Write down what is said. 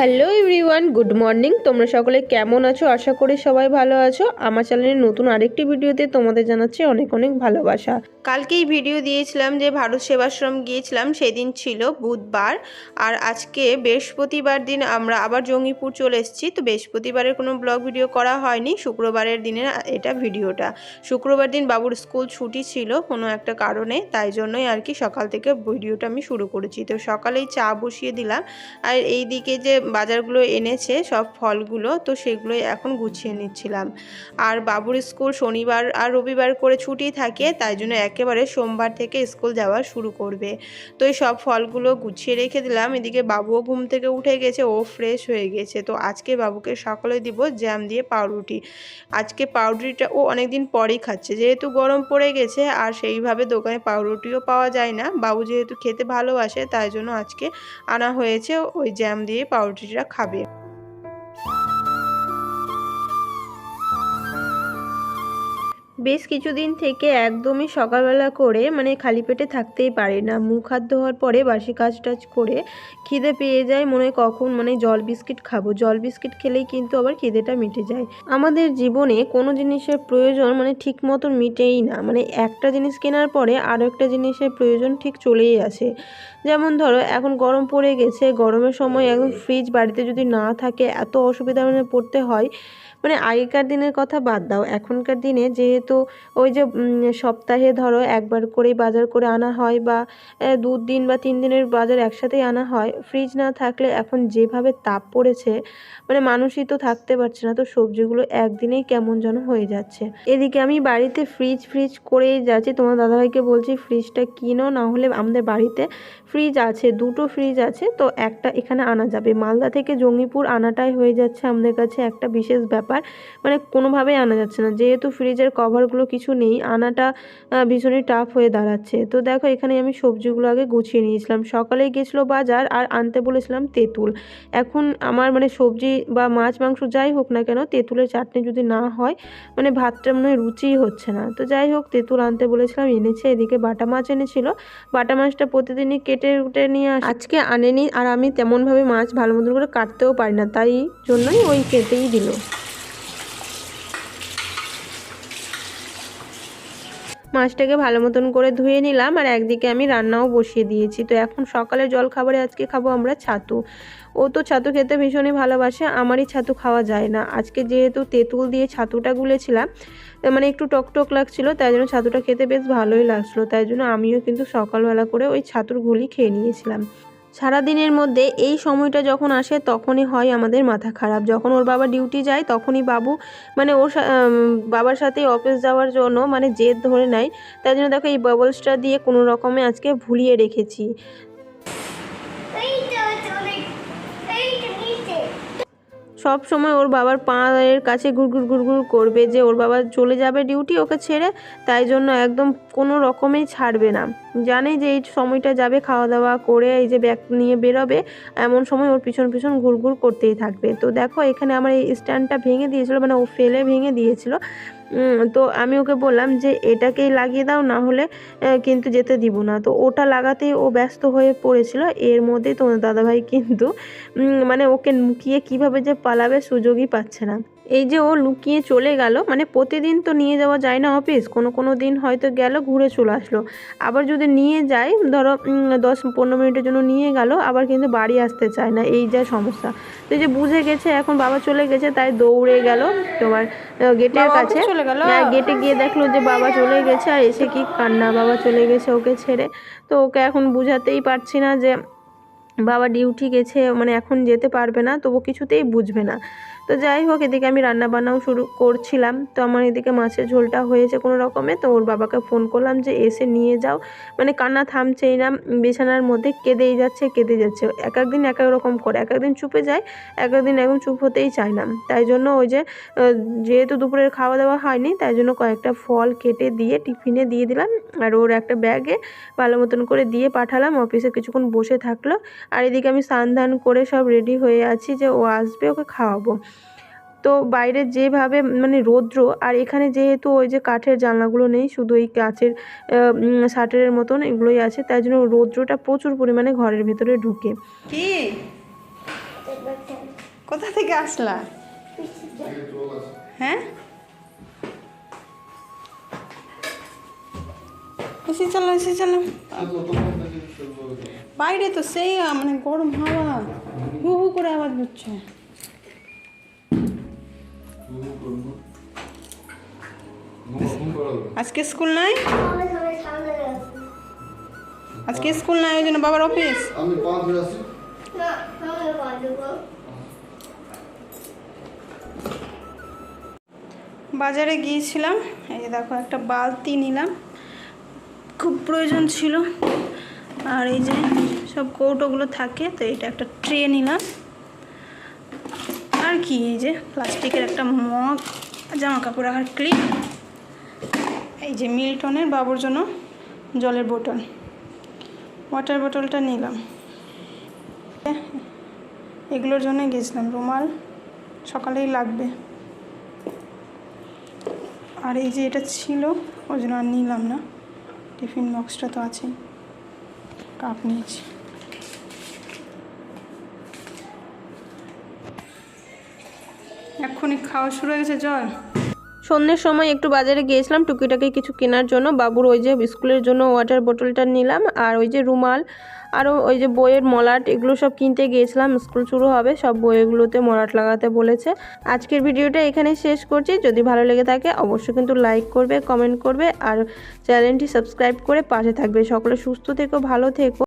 Hello everyone good morning তোমরা সকলে কেমন আছো? আশা করি সবাই ভালো আছো। আমার চ্যানেলের নতুন আরেকটি ভিডিওতে তোমাদের জানাচ্ছি অনেক অনেক ভালোবাসা। কালকেই ভিডিও দিয়েছিলাম যে ভারত সেবাশ্রম গিয়েছিলাম, সেদিন ছিল বুধবার। আর আজকে বৃহস্পতিবার দিন আমরা আবার জঙ্গিপুর চলে এসেছি। তো বৃহস্পতিবারের কোনো ব্লগ ভিডিও করা হয়নি, শুক্রবারের দিনের এটা ভিডিওটা শুক্রবার দিন বাবুর স্কুল ছুটি ছিল কোনো একটা কারণে, তাই জন্যই আর কি সকাল থেকে ভিডিওটা আমি শুরু করেছি। তো সকালেই চা বসিয়ে দিলাম। আর এই দিকে যে বাজারগুলো এনেছে সব ফলগুলো, তো সেগুলোই এখন গুছিয়ে নিচ্ছিলাম। আর বাবুর স্কুল শনিবার আর রবিবার করে ছুটি থাকে, তাই জন্য একেবারে সোমবার থেকে স্কুল যাওয়া শুরু করবে। তো এই সব ফলগুলো গুছিয়ে রেখে দিলাম, এদিকে বাবুও ঘুম থেকে উঠে গেছে, ও ফ্রেশ হয়ে গেছে। তো আজকে বাবুকে সকালে দিব জ্যাম দিয়ে পাউরুটি। আজকে পাউরুটিটা ও অনেকদিন পরেই খাচ্ছে, যেহেতু গরম পড়ে গেছে, আর সেইভাবে দোকানে পাউরুটিও পাওয়া যায় না। বাবু যেহেতু খেতে ভালোবাসে, তাই জন্য আজকে আনা হয়েছে ওই জ্যাম দিয়ে পাউরুটিটা খাবে বেশ কিছুদিন থেকে একদমই সকালবেলা করে মানে খালি পেটে থাকতেই পারে না। মুখ হাত ধোয়ার পরে বাসি কাজ টাজ করে খিদে পেয়ে যায়, মনে হয় কখন মানে জল বিস্কিট খাব। জল বিস্কিট খেলেই কিন্তু আবার খিদেটা মিটে যায়। আমাদের জীবনে কোনো জিনিসের প্রয়োজন মানে ঠিক মতন মিটেই না। মানে একটা জিনিস কেনার পরে আরও একটা জিনিসের প্রয়োজন ঠিক চলেই আসে। যেমন ধরো, এখন গরম পড়ে গেছে, গরমের সময় একদম ফ্রিজ বাড়িতে যদি না থাকে, এত অসুবিধা মানে পড়তে হয়। মানে আগেকার দিনের কথা বাদ দাও। এখনকার দিনে যেহেতু ওই যে সপ্তাহে ধরো একবার করেই বাজার করে আনা হয় বা দু দিন বা তিন দিনের বাজার একসাথেই আনা হয় ফ্রিজ না থাকলে এখন যেভাবে তাপ পড়েছে মানে মানুষই তো থাকতে পারছে না, তো সবজিগুলো একদিনেই কেমন যেন হয়ে যাচ্ছে। এদিকে আমি বাড়িতে ফ্রিজ ফ্রিজ করেই যাচ্ছি, তোমার দাদাভাইকে বলছি ফ্রিজটা কিনো, না হলে আমাদের বাড়িতে ফ্রিজ আছে, দুটো ফ্রিজ আছে, তো একটা এখানে আনা যাবে। মালদা থেকে জঙ্গিপুর আনাটাই হয়ে যাচ্ছে আমাদের কাছে একটা বিশেষ ব্যাপার মানে কোনোভাবেই আনা যাচ্ছে না, যেহেতু ফ্রিজের কভারগুলো কিছু নেই, আনাটা ভীষণই টাফ হয়ে দাঁড়াচ্ছে। তো দেখো, এখানে আমি সবজিগুলো আগে গুছিয়ে নিয়েছিলাম। সকালে গেছিল বাজার আর আনতে বলেছিলাম তেঁতুল। এখন আমার মানে সবজি বা মাছ, মাংস যাই হোক না কেন, তেঁতুলের চাটনি যদি না হয় মানে ভাতটা মনে হয় রুচিই হচ্ছে না। তো যাই হোক, তেঁতুল আনতে বলেছিলাম, এনেছে, এদিকে বাটা মাছ এনেছিল। বাটা মাছটা প্রতিদিনই কেটে উটে নিয়ে আজকে আনেনি, আর আমি তেমনভাবে মাছ ভালো মতন করে কাটতেও পারি না, তাই জন্যই ওই কেটেই দিল। মাছটাকে ভালো মতন করে ধুয়ে নিলাম আর একদিকে আমি রান্নাও বসিয়ে দিয়েছি। তো এখন সকালে জল খাবারে আজকে খাব আমরা ছাতু। ও তো ছাতু খেতে ভীষণই ভালোবাসে, আমারই ছাতু খাওয়া যায় না। আজকে যেহেতু তেঁতুল দিয়ে ছাতুটা গুলেছিলাম মানে একটু টকটক টক লাগছিল, তাই জন্য ছাতুটা খেতে বেশ ভালোই লাগছিল। তাই জন্য আমিও কিন্তু সকালবেলা করে ওই ছাতুর গুলি খেয়ে নিয়েছিলাম। সারাদিনের মধ্যে এই সময়টা যখন আসে, তখনই হয় আমাদের মাথা খারাপ। যখন ওর বাবা ডিউটি যায়, তখনই বাবু মানে ওর বাবার সাথে অফিস যাওয়ার জন্য মানে জেদ ধরে নেয়। তাই জন্য দেখো এই বাবলসটা দিয়ে কোনো রকমে আজকে ভুলিয়ে রেখেছি। সব সময় ওর বাবার পায়ের কাছে ঘুরঘুর ঘুরঘুর করবে যে ওর বাবা চলে যাবে ডিউটি ওকে ছেড়ে, তাই জন্য একদম কোনো রকমেই ছাড়বে না। জানে যে এই সময়টা যাবে খাওয়া দাওয়া করে এই যে ব্যাগ নিয়ে বেরোবে, এমন সময় ওর পিছন পিছন ঘুরঘুর করতেই থাকবে। তো দেখো এখানে আমার এই স্ট্যান্ডটা ভেঙে দিয়েছিলো মানে ও ফেলে ভেঙে দিয়েছিল। তো আমি ওকে বললাম যে এটাকেই লাগিয়ে দাও, না হলে কিন্তু যেতে দিব না। তো ওটা লাগাতেই ও ব্যস্ত হয়ে পড়েছিল। এর মধ্যেই তোমার দাদাভাই কিন্তু মানে ওকে মুখিয়ে কীভাবে যে পালাবে সুযোগই পাচ্ছে না। এই যে ও লুকিয়ে চলে গেল মানে প্রতিদিন তো নিয়ে যাওয়া যায় না অফিস কোনো কোনো দিন হয়তো গেল ঘুরে চলে আসলো। আবার যদি নিয়ে যায় ধরো দশ পনেরো মিনিটের জন্য নিয়ে গেল আবার কিন্তু বাড়ি আসতে চায় না এই যা সমস্যা। তো এই যে বুঝে গেছে এখন বাবা চলে গেছে তাই দৌড়ে গেল তোমার গেটের কাছে। চলে গেল? হ্যাঁ, গেটে গিয়ে দেখল যে বাবা চলে গেছে আর এসে কি কান্না বাবা চলে গেছে ওকে ছেড়ে। তো ওকে এখন বুঝাতেই পারছি না যে বাবা ডিউটি গেছে মানে এখন যেতে পারবে না তবু কিছুতেই বুঝবে না। তো যাই হোক, এদিকে আমি রান্না বান্নাও শুরু করছিলাম। তো আমার এদিকে মাছের ঝোলটা হয়েছে কোনো রকমে। তো ওর বাবাকে ফোন করলাম যে, এসে নিয়ে যাও। মানে কান্না থামছেই না। বিছানার মধ্যে কেঁদেই যাচ্ছে, কেঁদে যাচ্ছে। এক একদিন এক এক রকম করে। এক একদিন চুপে যায়, এক একদিন একদম চুপ হতেই চায় না। তাই জন্য ওই যে যেহেতু দুপুরের খাওয়া দাওয়া হয়নি, তাই জন্য কয়েকটা ফল কেটে দিয়ে টিফিনে দিয়ে দিলাম। আর ওর একটা ব্যাগে ভালো মতন করে দিয়ে পাঠালাম। অফিসে কিছুক্ষণ বসে থাকল। আর এদিকে আমি স্নান করে সব রেডি হয়ে আছি যে, ও আসবে, ওকে খাওয়াবো। তো বাইরে যেভাবে মানে রৌদ্র আর এখানে যেহেতু ওই যে কাঠের জানলাগুলো নেই, শুধু এই কাঁচের শাটারের মতন এগুলোই আছে, তাই জন্য রৌদ্রটা প্রচুর পরিমাণে ঘরের ভেতরে ঢুকে। কি? কোথা থেকে আসলা? হ্যাঁ? এসে চলো এসে চলো। বাইরে তো সেই মানে গরম হাওয়া। হু হু করে আওয়াজ হচ্ছে। আজকে স্কুল নাই। আজকে স্কুল নাই ওই জন্য বাবার অফিস আমি ধরে না বাজারে গিয়েছিলাম এই যে দেখো একটা বালতি নিলাম। খুব প্রয়োজন ছিল। আর এই যে সব কৌটোগুলো থাকে তো এটা একটা ট্রে নিলাম। আর কি, এই যে প্লাস্টিকের একটা মগ জামা কাপড় রাখার ক্লিপ। এই যে মিল্টনের বাবুর জন্য জলের বোতল। ওয়াটার বোতলটা নিলাম। এগুলোর জন্য গেছিলাম, রুমাল সকালেই লাগবে। আর এই যে এটা ছিল, ওই জন্য আর নিলাম না। টিফিন বক্সটা তো আছেই। কাপ নিয়েছি। এক্ষুনি খাওয়া শুরু হয়ে গেছে জল সন্ধ্যের সময় একটু বাজারে গিয়েছিলাম, টুকিটাকি কিছু কেনার জন্য। বাবুর ওই যে স্কুলের জন্য ওয়াটার বোতলটা নিলাম, আর ওই যে রুমাল আরও ওই যে বইয়ের মলাট, এগুলো সব কিনতে গিয়েছিলাম। স্কুল শুরু হবে, সব বইগুলোতে মলাট লাগাতে বলেছে। আজকের ভিডিওটা এখানেই শেষ করছি। যদি ভালো লেগে থাকে, অবশ্যই কিন্তু লাইক করবে কমেন্ট করবে, আর চ্যানেলটি সাবস্ক্রাইব করে পাশে থাকবে। সকলে সুস্থ থেকো, ভালো থেকো।